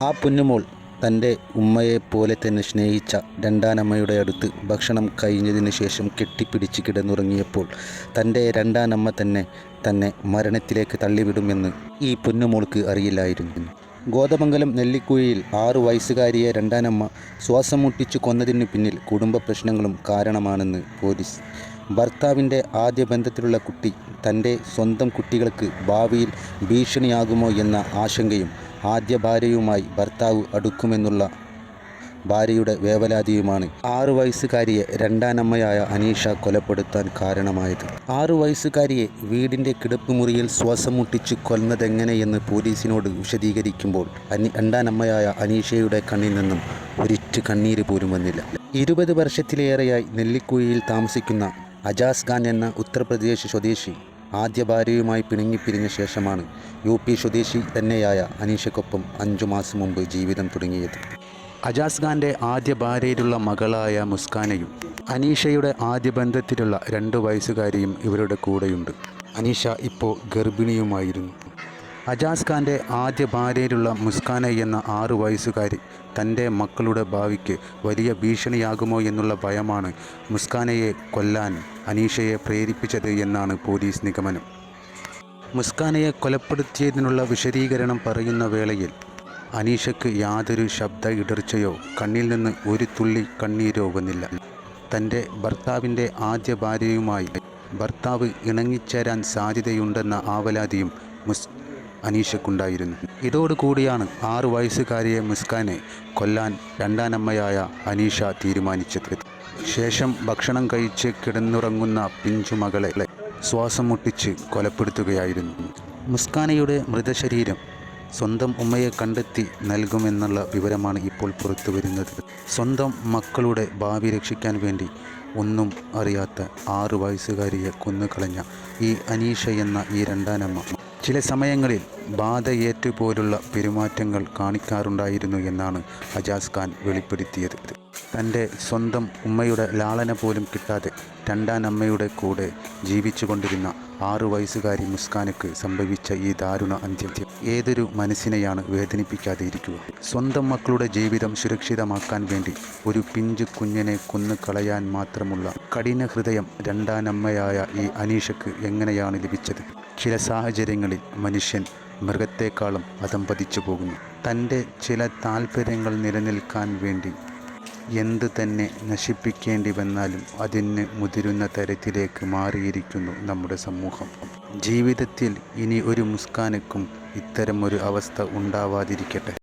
ആ പൊന്നുമോൾ തന്റെ ഉമ്മയെപ്പോലെ തന്നെ സ്നേഹിച്ച രണ്ടാനമ്മയുടെ അടുത്ത് ഭക്ഷണം കഴിഞ്ഞതിന് ശേഷം കെട്ടിപ്പിടിച്ച് കിടന്നുറങ്ങിയപ്പോൾ തന്റെ രണ്ടാനമ്മ തന്നെ തന്നെ മരണത്തിലേക്ക് തള്ളിവിടുമെന്ന് ഈ പൊന്നുമോൾക്ക് അറിയില്ലായിരുന്നു. ഗോതമംഗലം നെല്ലിക്കുഴിയിൽ ആറു വയസ്സുകാരിയെ രണ്ടാനമ്മ ശ്വാസം മുട്ടിച്ചു കൊന്നതിന് പിന്നിൽ കുടുംബ പ്രശ്നങ്ങളും കാരണമാണെന്ന് പോലീസ് ഭർത്താവിന്റെ ആദ്യ ബന്ധത്തിലുള്ള കുട്ടി തന്റെ സ്വന്തം കുട്ടികൾക്ക് ഭാവിയിൽ ഭീഷണിയാകുമോ എന്ന ആശങ്കയും ആദ്യ ഭാര്യയുമായി ഭർത്താവ് അടുക്കുമെന്നുള്ള ഭാര്യയുടെ വേവലാതിയുമാണ് ആറു വയസ്സുകാരിയെ രണ്ടാനമ്മയായ അനീഷ കൊലപ്പെടുത്താൻ കാരണമായത്. ആറു വയസ്സുകാരിയെ വീടിന്റെ കിടപ്പുമുറിയിൽ ശ്വാസം മുട്ടിച്ച് കൊന്നതെങ്ങനെയെന്ന് പോലീസിനോട് വിശദീകരിക്കുമ്പോൾ അനി രണ്ടാനമ്മയായ അനീഷയുടെ കണ്ണിൽ നിന്നും ഒരിറ്റ് കണ്ണീര് പോലും വന്നില്ല. ഇരുപത് വർഷത്തിലേറെയായി നെല്ലിക്കുഴിയിൽ താമസിക്കുന്ന അജാസ് ഖാൻ എന്ന ഉത്തർപ്രദേശ് സ്വദേശി ആദ്യ ഭാര്യയുമായി പിണങ്ങിപ്പിരിഞ്ഞ ശേഷമാണ് യു പി സ്വദേശി തന്നെയായ അനീഷയ്ക്കൊപ്പം അഞ്ചു മാസം മുമ്പ് ജീവിതം തുടങ്ങിയത്. അജാസ് ഖാന്റെ ആദ്യ ഭാര്യയിലുള്ള മകളായ മുസ്കാനയും അനീഷയുടെ ആദ്യ ബന്ധത്തിലുള്ള രണ്ട് വയസ്സുകാരിയും ഇവരുടെ കൂടെയുണ്ട്. അനീഷ ഇപ്പോൾ ഗർഭിണിയുമായിരുന്നു. അജാസ് ഖാന്റെ ആദ്യ ഭാര്യയിലുള്ള മുസ്കാന എന്ന ആറു വയസ്സുകാരി തന്റെ മക്കളുടെ ഭാവിക്ക് വലിയ ഭീഷണിയാകുമോ എന്നുള്ള ഭയമാണ് മുസ്കാനയെ കൊല്ലാൻ അനീഷയെ പ്രേരിപ്പിച്ചത് എന്നാണ് പോലീസ് നിഗമനം. മുസ്കാനയെ കൊലപ്പെടുത്തിയതിനുള്ള വിശദീകരണം പറയുന്ന വേളയിൽ അനീഷയ്ക്ക് യാതൊരു ശബ്ദ ഇടർച്ചയോ കണ്ണിൽ നിന്ന് ഒരു തുള്ളി കണ്ണീരോ വന്നില്ല. തന്റെ ഭർത്താവിന്റെ ആദ്യ ഭാര്യയുമായി ഭർത്താവ് ഇണങ്ങിച്ചേരാൻ സാധ്യതയുണ്ടെന്ന ആവലാതിയും മുസ് അനീഷയ്ക്കുണ്ടായിരുന്നു. ഇതോടുകൂടിയാണ് ആറു വയസ്സുകാരിയെ മുസ്കാനെ കൊല്ലാൻ രണ്ടാനമ്മയായ അനീഷ തീരുമാനിച്ചത്. ശേഷം ഭക്ഷണം കഴിച്ച് കിടന്നുറങ്ങുന്ന പിഞ്ചുമകളെ ശ്വാസം മുട്ടിച്ച് കൊലപ്പെടുത്തുകയായിരുന്നു. മുസ്കാനയുടെ മൃതശരീരം സ്വന്തം ഉമ്മയെ കണ്ടെത്തി നൽകുമെന്നുള്ള വിവരമാണ് ഇപ്പോൾ പുറത്തു വരുന്നത്. സ്വന്തം മക്കളുടെ ഭാവി രക്ഷിക്കാൻ വേണ്ടി ഒന്നും അറിയാത്ത ആറു വയസ്സുകാരിയെ കൊന്നുകളഞ്ഞ ഈ അനീഷ എന്ന ഈ രണ്ടാനമ്മ ചില സമയങ്ങളിൽ ബാധയേറ്റുപോലുള്ള പെരുമാറ്റങ്ങൾ കാണിക്കാറുണ്ടായിരുന്നു എന്നാണ് അജാസ് ഖാൻ വെളിപ്പെടുത്തിയത്. തന്റെ സ്വന്തം ഉമ്മയുടെ ലാളന പോലും കിട്ടാതെ രണ്ടാനമ്മയുടെ കൂടെ ജീവിച്ചു കൊണ്ടിരുന്ന ആറു വയസ്സുകാരി മുസ്കാനക്ക് സംഭവിച്ച ഈ ദാരുണ അന്ത്യത്യം ഏതൊരു മനസ്സിനെയാണ് വേദനിപ്പിക്കാതെ ഇരിക്കുക സ്വന്തം മക്കളുടെ ജീവിതം സുരക്ഷിതമാക്കാൻ വേണ്ടി ഒരു പിഞ്ചു കുഞ്ഞിനെ കൊന്നു കളയാൻ മാത്രമുള്ള കഠിന ഹൃദയം രണ്ടാനമ്മയായ ഈ അനീഷക്ക് എങ്ങനെയാണ് ലഭിച്ചത്? ചില സാഹചര്യങ്ങളിൽ മനുഷ്യൻ മൃഗത്തെക്കാളും അതമ്പതിച്ചു പോകുന്നു. തന്റെ ചില താല്പര്യങ്ങൾ നിലനിൽക്കാൻ വേണ്ടി എന്തു തന്നെ നശിപ്പിക്കേണ്ടി വന്നാലും അതിന് മുതിരുന്ന തരത്തിലേക്ക് മാറിയിരിക്കുന്നു നമ്മുടെ സമൂഹം. ജീവിതത്തിൽ ഇനി ഒരു മുസ്കാനക്കും ഇത്തരമൊരു അവസ്ഥ ഉണ്ടാവാതിരിക്കട്ടെ.